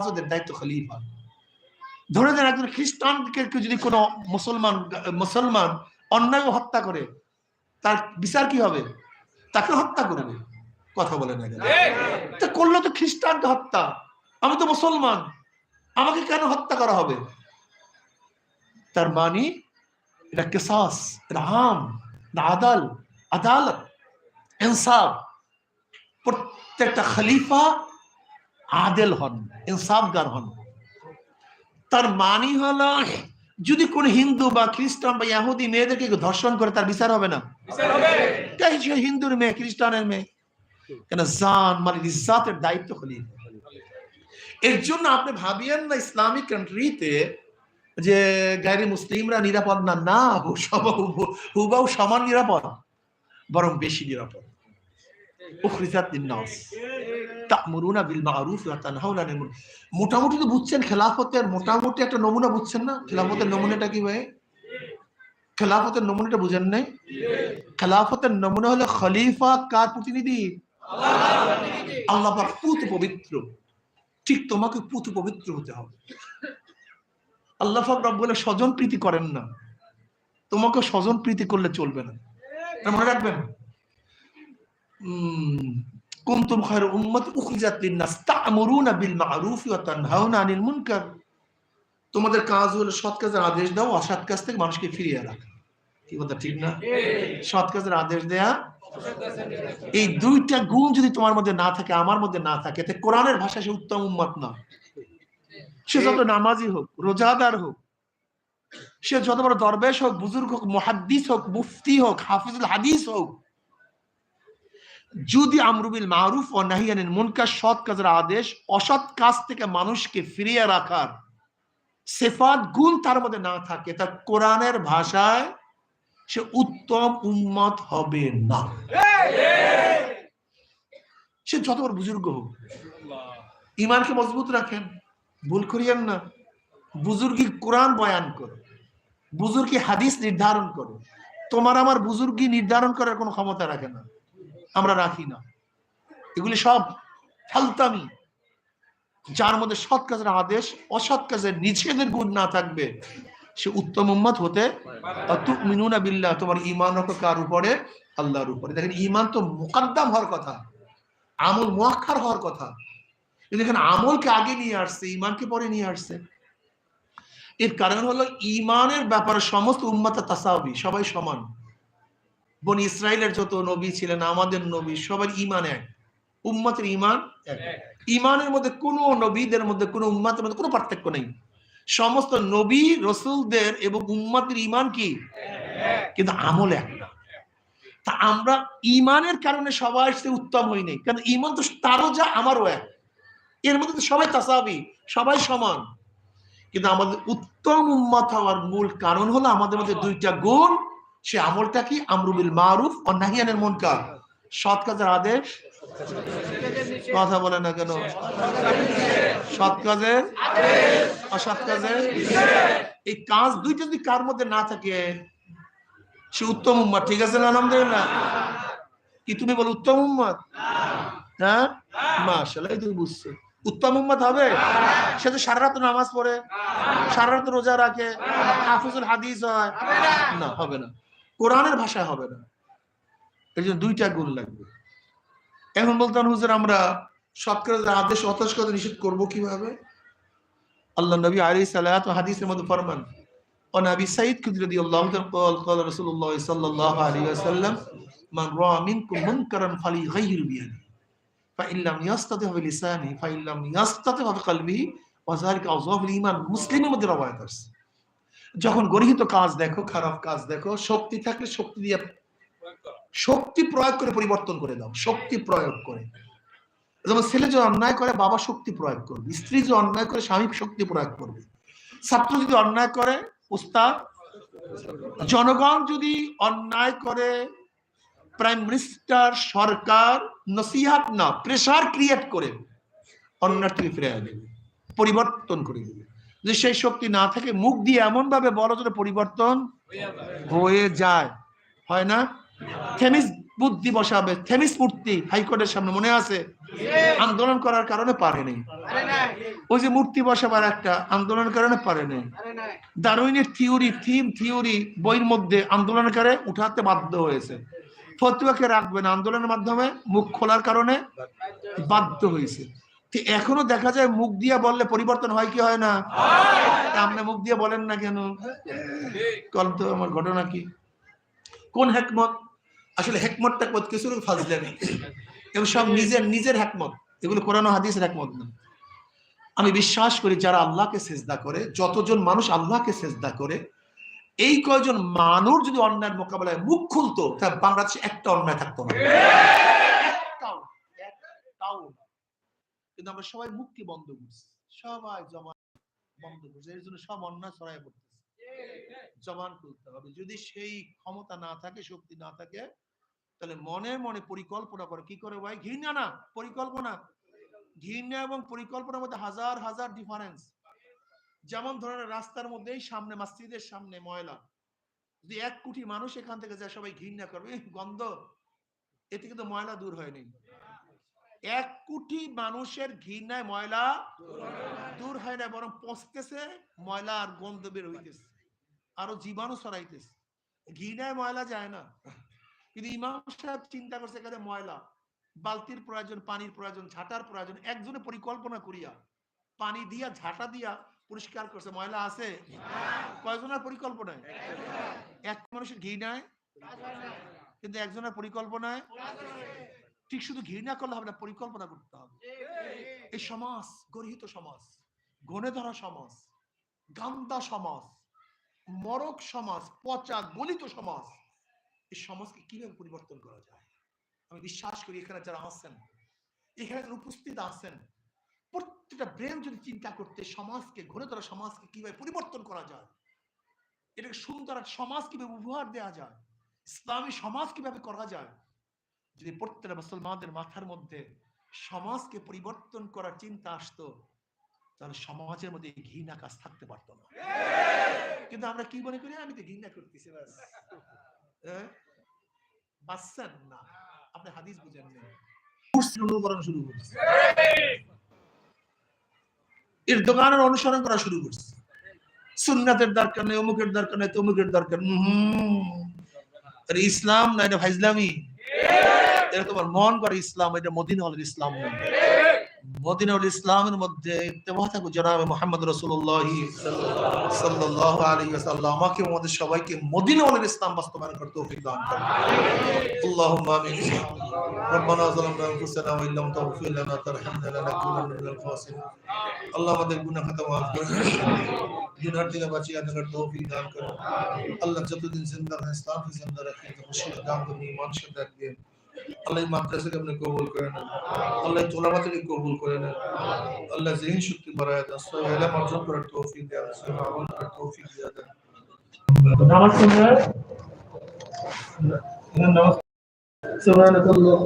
হেফাজতের দায়িত্ব খলিফা ধরে দেন একজন খ্রিস্টানকে যদি কোনো মুসলমান মুসলমান অন্যায় হত্যা করে তার বিচার কি হবে? তাকে হত্যা করবে। কথা বলে না কেন? তা করল তো খ্রিস্টানকে হত্যা। আমি তো মুসলমান আমাকে কেন হত্যা করা হবে? তার মানে এটা কেসাস এটা হাম এটা আদাল আদালত ইনসাফ। প্রত্যেকটা খলিফা আদেল হন ইনসাফগার হন। তার মানি হলো যদি কোন হিন্দু বা খ্রিস্টান বা ইহুদি মেয়েদেরকে ধর্ষণ করে তার বিচার হবে না। হিন্দুর মেয়ে খ্রিস্টানের মেয়ে? কেন জান মানে ইজ্জাতের দায়িত্ব খলিফা এর জন্য আপনি ভাবিয়েন না ইসলামিক কান্ট্রিতে যে গাইরি মুসলিমরা নিরাপদ না? না হুবাও সমান নিরাপদ বরং বেশি নিরাপদ। উখরিজাত লিন্নাস। তা'মুরুনা বিল মা'রুফ ওয়া তানহাউনা আনিল মুনকার মোটামুটি তো বুঝছেন খেলাফতের, মোটামুটি একটা নমুনা বুঝছেন না? খেলাফতের নমুনাটা কি ভাই? খেলাফতের নমুনাটা বুঝেন নাই? খেলাফতের নমুনা হলো খলিফা কার প্রতিনিধি? আল্লাহ পাক পুত পবিত্র। ঠিক তোমাকে পুত পবিত্র হতে হবে। আল্লাহ পাক রব্বুল স্বজন প্রীতি করেন না। তোমাকে স্বজন প্রীতি করলে চলবে না। মনে রাখবেন? কুনতুম খায়রা উম্মাত উখরিজাত লিন-নাস তা'মুরুনা বিল মা'রুফি ওয়া তানহাউনা আনিল মুনকার তোমাদের কাজ হলো সৎ কাজের আদেশ দাও অসৎ কাজ থেকে মানুষকে ফিরিয়ে রাখা। কি কথা ঠিক না? সৎ কাজের আদেশ দেয়া। এই দুইটা গুণ যদি তোমার মধ্যে না থাকে আমার মধ্যে না থাকে তে কোরআনের ভাষা সে উত্তম উম্মত না। সে যত নামাজি হোক রোজাদার হোক সে যত বড় দরবেশ হোক বুজুর্গ হোক মুহাদ্দিস হোক মুফতি হোক হাফিজুল হাদিস হোক যদি আমরুবিল মারুফ ও নাহিয়ানিল মুনকার, সৎ কাজের আদেশ, অসৎ কাজ থেকে মানুষকে ফিরিয়ে রাখার সেফাত, গুণ তার মধ্যে না থাকে, তা কোরআনের ভাষায় সে উত্তম উম্মত হবে না। সে যত বড় বুজুর্গ হোক, ইমানকে মজবুত রাখেন, ভুল করিয়েন না। বুজুর্গি কোরআন বয়ান করো, বুজুর্গি হাদিস নির্ধারণ করো। তোমার আমার বুজুর্গি নির্ধারণ করার কোনো ক্ষমতা রাখে না। আমরা রাখি না। এগুলি সব ফালতামি। যার মধ্যে সৎ কাজের আদেশ, অসৎ কাজের নিষেধের গুণ না থাকবে, সে উত্তম উম্মত হতে মিনুনা বিল্লাহ, তোমার ইমান রাখো কার উপরে? আল্লাহর উপরে। দেখেন ইমান তো মোকাদ্দাম হওয়ার কথা, আমল মোয়াক্ষার হওয়ার কথা। দেখেন, আমলকে আগে নিয়ে আসছে ইমানকে পরে নিয়ে আসছে। এর কারণ হলো ইমানের ব্যাপারে সমস্ত উম্মাতা তাসাবি সবাই সমান। বন ইসরায়েলের যত নবী ছিলেন আমাদের নবী সবার ইমান এক। উম্মাতের ইমান এক। ইমানের মধ্যে কোনো নবীদের মধ্যে কোনো উম্মাতের মধ্যে কোনো পার্থক্য নেই। সমস্ত নবী রসুলদের এবং উম্মাতের ইমান কি? কিন্তু আমল এক না। তা আমরা ইমানের কারণে সবাই সে উত্তম হই নাই। কারণ ইমান তো তারও যা আমারও এক। এর মধ্যে তো সবাই তাসাবি সবাই সমান। কিন্তু আমাদের উত্তম উম্মত হওয়ার মূল কারণ হলো আমাদের মধ্যে দুইটা গুণ সে আমলটা কি? আমরুবিল মারুফ ও নাহিয়ানের মুনকার। সৎ কাজের আদেশ? কথা বলে না কেন? সৎ কাজের? অসৎ কাজের? এই কাজ দুইটা যদি কার মধ্যে না থাকে, সে উত্তম উম্মাদ। ঠিক আছে না, আলহামদুলিল্লাহ? কি তুমি বলো উত্তম উম্মাদ? হ্যাঁ? মাশাআল্লাহ তুমি বুঝছ। উত্তম উম্মত হবে? সে তো সারা রাত নামাজ পড়ে, সারা রাত রোজা রাখে, হাফিজুল হাদিস হয়। না, হবে না। কোরআনের ভাষায় হবে না এই জন্য দুইটা গুণ লাগবে এখন বলতেন হুজুর আমরা সৎকারের আদেশ অতস কথা নিষেধ করবো কিভাবে আল্লাহ নবী আলী সালাত হাদিসের মধ্যে ফরমান ও নবী সাইদ খুদরি রাদিয়াল্লাহু তাআলা قال قال رسول الله صلى الله عليه وسلم من راى منكم منكرا فليغير بيده فإن لم يستطع بلسانه فإن لم يستطع بقلبه وذلك أضعف الإيمان মুসলিমের মধ্যে রওয়ায়াত আছে যখন গরিহিত কাজ দেখো, খারাপ কাজ দেখো, শক্তি থাকলে শক্তি দিয়ে শক্তি প্রয়োগ করে পরিবর্তন করে দাও, শক্তি প্রয়োগ করে। যেমন ছেলে যদি অন্যায় করে, বাবা শক্তি প্রয়োগ করবে। স্ত্রী যদি অন্যায় করে, স্বামী শক্তি প্রয়োগ করবে। ছাত্র যদি অন্যায় করে, উস্তাদ, জনগণ যদি অন্যায় করে, প্রাইম মিনিস্টার, সরকার, নসিহাত না প্রেসার ক্রিয়েট করে অন্যায় থেকে ফিরে দেবে পরিবর্তন করে দেবে। যদি সেই শক্তি না থাকে, মুখ দিয়ে এমন ভাবে বড় জোরে পরিবর্তন হয়ে যায়। হয় না? থেমিস বুদ্ধি বসাবে, থেমিস মূর্তি হাইকোর্টের সামনে মনে আছে? আন্দোলন করার কারণে পারেনি ওই যে মূর্তি বসাবার একটা আন্দোলনের কারণে পারেনি দারুইনের থিওরি, থিম, থিওরি বইয়ের মধ্যে আন্দোলনকারে উঠাতে বাধ্য হয়েছে। ফতুয়াকে রাখবেন আন্দোলনের মাধ্যমে, মুখ খোলার কারণে বাধ্য হয়েছে। এখনও দেখা যায় মুখ দিয়া বললে পরিবর্তন হয় কি হয় না? আপনি মুখ দিয়ে বলেন না কেন? কল তো আমার ঘটনা কি? কোন হেকমত? আসলে হেকমত টেকমত কিছু ফাজলে নেই। এগুলো সব নিজের নিজের হেকমত। এগুলো কোরআন হাদিসের হেকমত না। আমি বিশ্বাস করি যারা আল্লাহকে সেজদা করে যতজন মানুষ আল্লাহকে সেজদা করে এই কয়জন মানুষ যদি অন্যায়ের মোকাবেলায় মুখ খুলতো তাহলে বাংলাদেশে একটা অন্যায় থাকতো না। কিন্তু আমরা সবাই মুখকে বন্ধ করছি। সবাই জমা বন্ধ করছে। এর জন্য সব অন্যায় ছড়াই পড়তেছে। জবান খুলতে হবে। যদি সেই ক্ষমতা না থাকে শক্তি না থাকে তাহলে মনে মনে পরিকল্পনা করে। কি করে ভাই? ঘৃণা না পরিকল্পনা। ঘৃণা এবং পরিকল্পনার মধ্যে হাজার হাজার ডিফারেন্স যেমন ধরেন রাস্তার মধ্যেই সামনে মসজিদের সামনে ময়লা। যদি এক কোটি মানুষ এখান থেকে যায় সবাই ঘৃণা করবে। "ইহ, গন্ধ। এতে কিন্তু ময়লা দূর হয়নি এক কোটি মানুষের ঘৃণায় ময়লা দূর হয় না বরং পচতেছে, ময়লা আর গন্ধ বের হইতেছে, আরও জীবাণু ছড়াইতেছে। ঘৃণায় ময়লা যায় না। কিন্তু ইমাম সাহেব চিন্তা করছে এখানে ময়লা, বালতির প্রয়োজন, পানির প্রয়োজন, ঝাঁটার প্রয়োজন, একজনে পরিকল্পনা করিয়া পানি দিয়া, ঝাঁটা দিয়া পরিষ্কার করছে, ময়লা আছে? কয়জনের পরিকল্পনায়? এক মানুষের ঘৃণায়? কিন্তু একজনের পরিকল্পনায়? ঠিক শুধু ঘৃণা করলে হবে না পরিকল্পনা করতে হবে। এই সমাজ গরিহিত সমাজ গনে ধরা সমাজ গান্দা সমাজ মরক সমাজ পচা গলিত সমাজ এই সমাজকে কীভাবে পরিবর্তন করা যায়? আমি বিশ্বাস করি এখানে যারা আছেন এখানে যারা উপস্থিত আছেন প্রত্যেকটা ব্রেন যদি চিন্তা করতে সমাজকে ঘরে ধরা সমাজকে কীভাবে পরিবর্তন করা যায়? এটাকে সুন্দর সমাজ কীভাবে উপহার দেওয়া যায়? ইসলামী সমাজ কীভাবে করা যায়? যদি প্রত্যেকটা মুসলমানদের মাথার মধ্যে সমাজকে পরিবর্তন করার চিন্তা আসতো, তাহলে সমাজের মধ্যে ঘৃণা কাজ থাকতে পারতো না। কিন্তু আমরা কি মনে করি? আমি তো ঘৃণা করতেছি ব্যাস হ্যাঁ? বাচ্চান না। আপনি হাদিস বুঝেন অনুকরণ শুরু করছে। এর দোকানের অনুসরণ করা শুরু করছে। সুন্নাতের দরকার নেই, অমুকের দরকার নেই, তমুকের দরকার ইসলাম না এটা এটা তোমার মন করে ইসলাম, এটা মদিনাউল ইসলাম নয় মদিনাউল ইসলামের মধ্যে ইত্তেবা জনাবে মোহাম্মদ রসুল্লাহ সাল্লাহ আলী সাল্লাহ আমাকে আমাদের সবাইকে মদিনাউল ইসলাম বাস্তবায়ন করতে তৌফিক দান করুন। আল্লাহুম্মা আমিন। রব্বানা যালামনা আনফুসানা ওয়া ইল্লাম তাগফির লানা তারহামনা লানাকুনান্না মিনাল খাসিরিন। আল্লাহ আমাদের গুনাহ খাতা করুন গুনাহ থেকে বাঁচিয়ে থাকার তৌফিক দান করুন। আল্লাহ যতদিন জিন্দা রাখেন ইসলামকে জিন্দা রাখেন তো খুশি দান করুন, ঈমান সাথে রাখবেন আল্লাহ এই মাদ্রাসাকে আপনি কবুল করে নেন আল্লাহ তোলাবাতিকে কবুল করে নেন আল্লাহ জিহিন শক্তি বাড়ায় দেন। সব এলাম অর্জন করার তৌফিক দেন। সব আমল করার তৌফিক দিয়ে দেন। নামাজ পড়বে নামাজ সুবহানাল্লাহ।